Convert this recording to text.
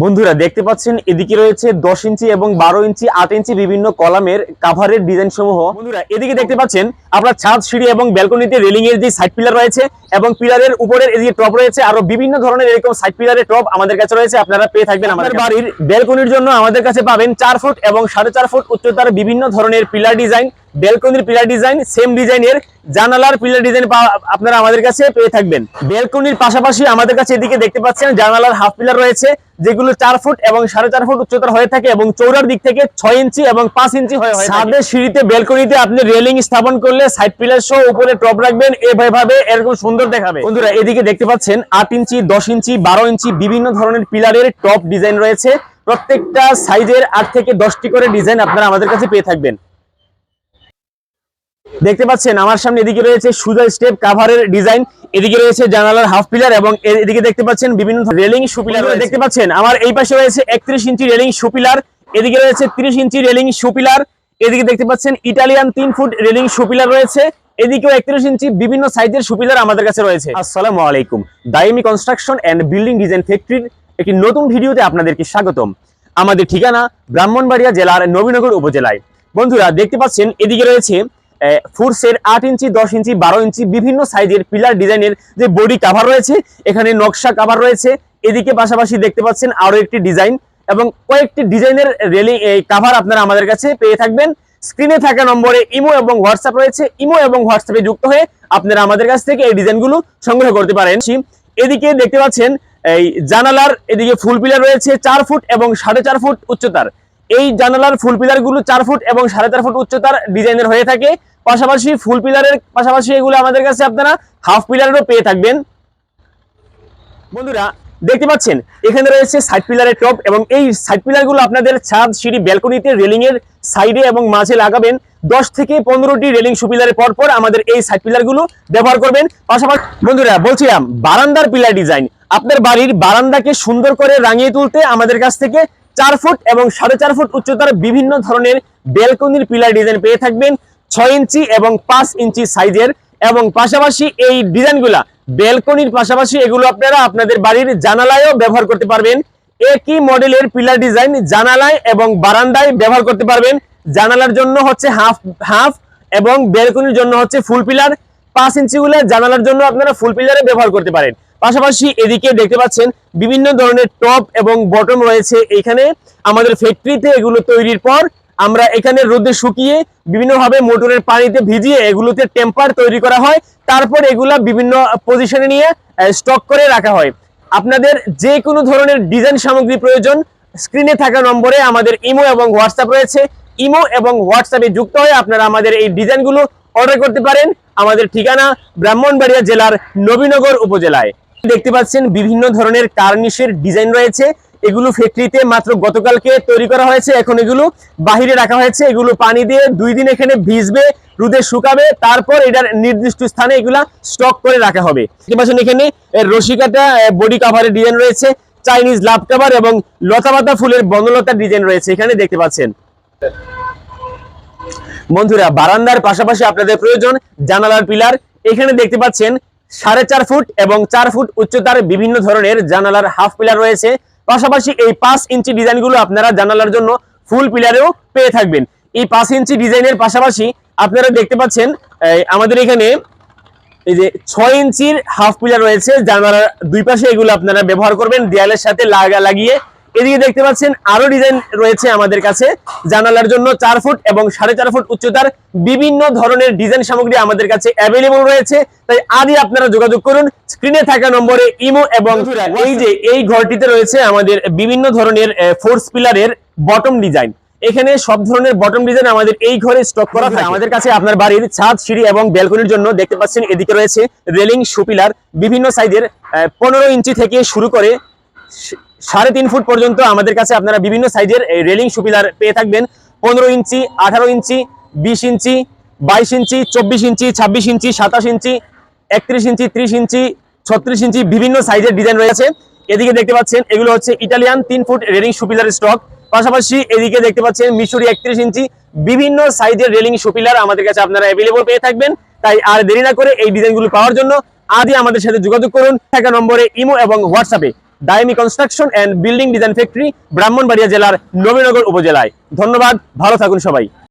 বন্ধুরা দেখতে পাচ্ছেন এদিকে রয়েছে দশ ইঞ্চি এবং বারো ইঞ্চি আট ইঞ্চি বিভিন্ন কলামের কাভারের ডিজাইন সমূহ বন্ধুরা এদিকে দেখতে পাচ্ছেন আপনার ছাদ সিঁড়ি এবং ব্যালকনিতে রেলিং এর যে সাইড পিলার রয়েছে এবং পিলারের উপরের এদিকে টপ রয়েছে আরও বিভিন্ন ধরনের এরকম সাইড পিলারের টপ আমাদের কাছে রয়েছে আপনারা পেয়ে থাকবেন আমাদের বাড়ির ব্যালকনির জন্য আমাদের কাছে পাবেন চার ফুট এবং সাড়ে চার ফুট উচ্চতার বিভিন্ন ধরনের পিলার ডিজাইন ব্যালকনির পিলার ডিজাইন সেম ডিজাইনের জানালার পিলার ডিজাইন আপনারা আমাদের কাছে পেয়ে থাকবেন। ব্যালকনির পাশাপাশি আমাদের কাছে এদিকে দেখতে পাচ্ছেন জানালার হাফ পিলার রয়েছে যেগুলো চার ফুট এবং সাড়ে চার ফুট উচ্চতার হয়ে থাকে এবং চৌড়ার দিক থেকে ছয় ইঞ্চি এবং পাঁচ ইঞ্চি হয়ে ছাদের সিঁড়িতে ব্যালকনিতে আপনি রেলিং স্থাপন করলে সাইড পিলার সহ উপরে টপ রাখবেন এভাবে এরকম সুন্দর দেখাবে। বন্ধুরা এদিকে দেখতে পাচ্ছেন আট ইঞ্চি দশ ইঞ্চি বারো ইঞ্চি বিভিন্ন ধরনের পিলারের টপ ডিজাইন রয়েছে। প্রত্যেকটা সাইজের আট থেকে দশটি করে ডিজাইন আপনারা আমাদের কাছে পেয়ে থাকবেন। দেখতে পাচ্ছেন, আমার সামনে এদিকে রয়েছে সুজা স্টেপ কাভারের ডিজাইন, এদিকে রয়েছে জানালার হাফ পিলার এবং এদিকে দেখতে পাচ্ছেন বিভিন্ন রেলিং সুপিলার দেখতে পাচ্ছেন, আমার এই পাশে রয়েছে একত্রিশ ইঞ্চি রেলিং সুপিলার এদিকে রয়েছে তিরিশ ইঞ্চি রেলিং সুপিলার এদিকে দেখতে পাচ্ছেন ইটালিয়ান তিন ফুট রেলিং সুপিলার রয়েছে, এদিকেও একত্রিশ ইঞ্চি বিভিন্ন সাইজের সুপিলার আমাদের কাছে রয়েছে। আসসালামু আলাইকুম, Daimi construction and building design ফ্যাক্টরির একটি নতুন ভিডিওতে আপনাদেরকে স্বাগতম। আমাদের ঠিকানা ব্রাহ্মণবাড়িয়া জেলার নবীনগর উপজেলায়। বন্ধুরা, দেখতে পাচ্ছেন, এদিকে রয়েছে ফুটসের আট ইঞ্চি, দশ ইঞ্চি, বারো ইঞ্চি বিভিন্ন সাইজের পিলার ডিজাইনের যে বডি কাভার রয়েছে, এখানে নকশা কাভার রয়েছে। এদিকে পাশাপাশি দেখতে পাচ্ছেন আরও একটি ডিজাইন এবং কয়েকটি ডিজাইনের রেলিং কাভার আপনারা আমাদের কাছে পেয়ে থাকবেন। স্ক্রিনে থাকা নম্বরে ইমো এবং হোয়াটসঅ্যাপ রয়েছে। ইমো এবং হোয়াটসঅ্যাপে যুক্ত হয়ে আপনারা আমাদের কাছ থেকে এই ডিজাইনগুলো সংগ্রহ করতে পারেন। এদিকে দেখতে পাচ্ছেন, এই জানালার এদিকে ফুল পিলার রয়েছে, চার ফুট এবং সাড়ে চার ফুট উচ্চতার। এই জানালার ফুল পিলারগুলো চার ফুট এবং সাড়ে চার ফুট উচ্চতার ডিজাইনের হয়ে থাকে। পাশাপাশি ফুল পিলারের পাশাপাশি এগুলো আমাদের কাছে আপনারা হাফ পিলারেরও পেয়ে থাকবেন। বন্ধুরা, দেখতে পাচ্ছেন, এখানে রয়েছে সাইড পিলারের টপ এবং এই সাইড পিলারগুলো আপনাদের ছাদ, সিঁড়ি ব্যালকনিতে রেলিং এর সাইডে এবং মাঝে লাগাবেন। দশ থেকে পনেরোটি রেলিং সুপিলারের পর পর আমাদের এই সাইড পিলারগুলো ব্যবহার করবেন। পাশাপাশি বন্ধুরা, বলছিলাম, বারান্দার পিলার ডিজাইন আপনার বাড়ির বারান্দাকে সুন্দর করে রাঙিয়ে তুলতে আমাদের কাছ থেকে চার ফুট এবং সাড়ে চার ফুট উচ্চতার বিভিন্ন ধরনের ব্যালকনির পিলার ডিজাইন পেয়ে থাকবেন। ছয় ইঞ্চি এবং পাঁচ ইঞ্চি সাইজের এবং পাশাপাশি এই ডিজাইনগুলা ব্যালকনির পাশাপাশি এগুলো আপনারা আপনাদের বাড়ির জানালায়ও ব্যবহার করতে পারবেন। একই মডেলের পিলার ডিজাইন জানালায় এবং বারান্দায় ব্যবহার করতে পারবেন। জানালার জন্য হচ্ছে হাফ হাফ এবং ব্যালকনির জন্য হচ্ছে ফুল পিলার। পাঁচ ইঞ্চিগুলো জানালার জন্য আপনারা ফুল পিলারে ব্যবহার করতে পারেন। পাশাপাশি এদিকে দেখতে পাচ্ছেন বিভিন্ন ধরনের টপ এবং বটম রয়েছে এখানে। আমাদের ফ্যাক্টরিতে এগুলো তৈরির পর আমরা এখানে রোদে শুকিয়ে বিভিন্নভাবে মোটরের পানিতে ভিজিয়ে এগুলোতে টেম্পার তৈরি করা হয়। তারপর এগুলা বিভিন্ন পজিশনে নিয়ে স্টক করে রাখা হয়। আপনাদের যে কোনো ধরনের ডিজাইন সামগ্রী প্রয়োজন স্ক্রিনে থাকা নম্বরে আমাদের ইমো এবং হোয়াটসঅ্যাপ রয়েছে। ইমো এবং হোয়াটসঅ্যাপে যুক্ত হয়ে আপনারা আমাদের এই ডিজাইনগুলো অর্ডার করতে পারেন। আমাদের ঠিকানা ব্রাহ্মণবাড়িয়া জেলার নবীনগর উপজেলায়। দেখতে পাচ্ছেন বিভিন্ন ধরনের কার্নিশের ডিজাইন রয়েছে। এগুলো ফ্যাক্টরিতে মাত্র গতকালকে তৈরি করা হয়েছে। এখন এগুলো বাহিরে রাখা হয়েছে। এগুলো পানি দিয়ে দুই দিন এখানে ভিজবে, রুদে শুকাবে। তারপর এটার নির্দিষ্ট স্থানে এগুলা স্টক করে রাখা হবে। পাচ্ছেন এখানে রশিকাটা বডি কাভারের ডিজাইন রয়েছে। চাইনিজ লাভ কাভার এবং লতাপাতা ফুলের বনলতা ডিজাইন রয়েছে এখানে দেখতে পাচ্ছেন। বন্ধুরা, বারান্দার পাশাপাশি আপনাদের প্রয়োজন জানালার পিলার। এখানে দেখতে পাচ্ছেন সাড়ে চার ফুট এবং চার ফুট উচ্চতার বিভিন্ন ধরনের জানালার হাফ পিলার রয়েছে। পাশাপাশি এই পাঁচ ইঞ্চি ডিজাইনগুলো আপনারা জানালার জন্য ফুল পিলারেও পেয়ে থাকবেন। এই পাঁচ ইঞ্চি ডিজাইনের পাশাপাশি আপনারা দেখতে পাচ্ছেন আমাদের এখানে এই যে ছয় ইঞ্চির হাফ পিলার রয়েছে। জানালার দুই পাশে এগুলো আপনারা ব্যবহার করবেন। দেয়ালের সাথে লাগা লাগিয়ে এদিকে দেখতে পাচ্ছেন আরও ডিজাইন রয়েছে আমাদের কাছে জানালার জন্য চার ফুট এবং সাড়ে চার ফুট উচ্চতার বিভিন্ন ধরনের ডিজাইন সামগ্রী আমাদের কাছে অ্যাভেলেবল রয়েছে। তাই আজই আপনারা যোগাযোগ করুন স্ক্রিনে থাকা নম্বরে ইমো এবং এই যে এই ঘরটিতে রয়েছে আমাদের বিভিন্ন ধরনের ফোর্স পিলারের বটম ডিজাইন এখানে সব ধরনের বটম ডিজাইন আমাদের এই ঘরে স্টক করা থাকে। আমাদের কাছে আপনার বাড়ির ছাদ সিঁড়ি এবং ব্যালকনির জন্য দেখতে পাচ্ছেন এদিকে রয়েছে রেলিং সুপিলার বিভিন্ন সাইজের পনেরো ইঞ্চি থেকে শুরু করে সাড়ে তিন ফুট পর্যন্ত আমাদের কাছে আপনারা বিভিন্ন সাইজের, এই রেলিং সুপিলার পেয়ে থাকবেন। পনেরো ইঞ্চি, আঠারো ইঞ্চি, বিশ ইঞ্চি, বাইশ ইঞ্চি, চব্বিশ ইঞ্চি, ছাব্বিশ ইঞ্চি, সাতাশ ইঞ্চি, একত্রিশ ইঞ্চি, ত্রিশ ইঞ্চি, ছত্রিশ ইঞ্চি বিভিন্ন সাইজের ডিজাইন রয়েছে এদিকে দেখতে পাচ্ছেন, এগুলো হচ্ছে ইটালিয়ান তিন ফুট রেলিং সুপিলার স্টক। পাশাপাশি এদিকে দেখতে পাচ্ছেন, মিশরি একত্রিশ ইঞ্চি, বিভিন্ন সাইজের রেলিং সুপিলার আমাদের কাছে আপনারা অ্যাভেলেবল পেয়ে থাকবেন। তাই আর দেরি না করে এই ডিজাইনগুলো পাওয়ার জন্য আজই আমাদের সাথে যোগাযোগ করুন। থাকা নম্বরে ইমো এবং হোয়াটসঅ্যাপে। Daimi construction and building design factory Brahmanbaria জেলার নবীনগর উপজেলায়। ধন্যবাদ ভালো থাকুন সবাই।